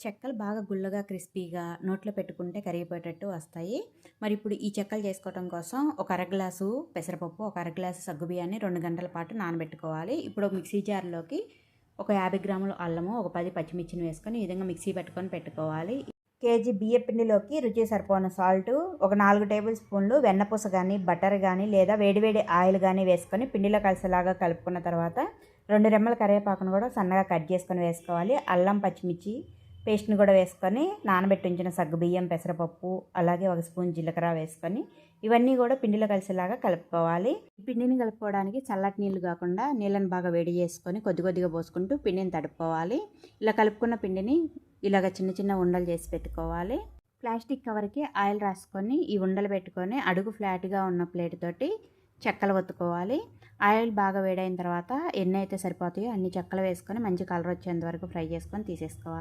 చెక్కలు బాగా గుల్లగా క్రిస్పీగా నోట్లో పెట్టుకుంటే కరిగిపోయేటట్టు వస్తాయి. మరి ఇప్పుడు ఈ చెక్కలు చేసుకోవడం కోసం ఒక అర గ్లాసు పెసరపప్పు ఒక అర గ్లాసు సగ్గుబియ్యాన్ని రెండు గంటల పాటు నానబెట్టుకోవాలి. ఇప్పుడు మిక్సీ జార్లోకి ఒక యాభై గ్రాముల అల్లము ఒక పది పచ్చిమిర్చిని వేసుకొని ఈ విధంగా మిక్సీ పెట్టుకొని పెట్టుకోవాలి. కేజీ బియ్య పిండిలోకి రుచి సరిపోయిన సాల్ట్ ఒక నాలుగు టేబుల్ స్పూన్లు వెన్నపూస కానీ బటర్ కానీ లేదా వేడివేడి ఆయిల్ కానీ వేసుకొని పిండిలో కలిసేలాగా కలుపుకున్న తర్వాత రెండు రెమ్మల కరివేపాకును కూడా సన్నగా కట్ చేసుకొని వేసుకోవాలి. అల్లం పచ్చిమిర్చి పేస్ట్ని కూడా వేసుకొని నానబెట్టి ఉంచిన సగ్గుబియ్యం పెసరపప్పు అలాగే ఒక స్పూన్ జీలకర్ర వేసుకొని ఇవన్నీ కూడా పిండిలో కలిసేలాగా కలుపుకోవాలి. ఈ పిండిని కలుపుకోవడానికి చల్లటి నీళ్ళు కాకుండా నీళ్ళని బాగా వేడి చేసుకొని కొద్ది కొద్దిగా పోసుకుంటూ పిండిని తడుపుకోవాలి. ఇలా కలుపుకున్న పిండిని ఇలాగ చిన్న చిన్న ఉండలు చేసి పెట్టుకోవాలి. ప్లాస్టిక్ కవర్కి ఆయిల్ రాసుకొని ఈ ఉండలు పెట్టుకొని అడుగు ఫ్లాట్గా ఉన్న ప్లేట్ తోటి చెక్కలు ఒత్తుకోవాలి. ఆయిల్ బాగా వేడైన తర్వాత ఎన్ని అయితే సరిపోతాయో అన్ని చెక్కలు వేసుకొని మంచి కలర్ వచ్చేంత వరకు ఫ్రై చేసుకొని తీసేసుకోవాలి.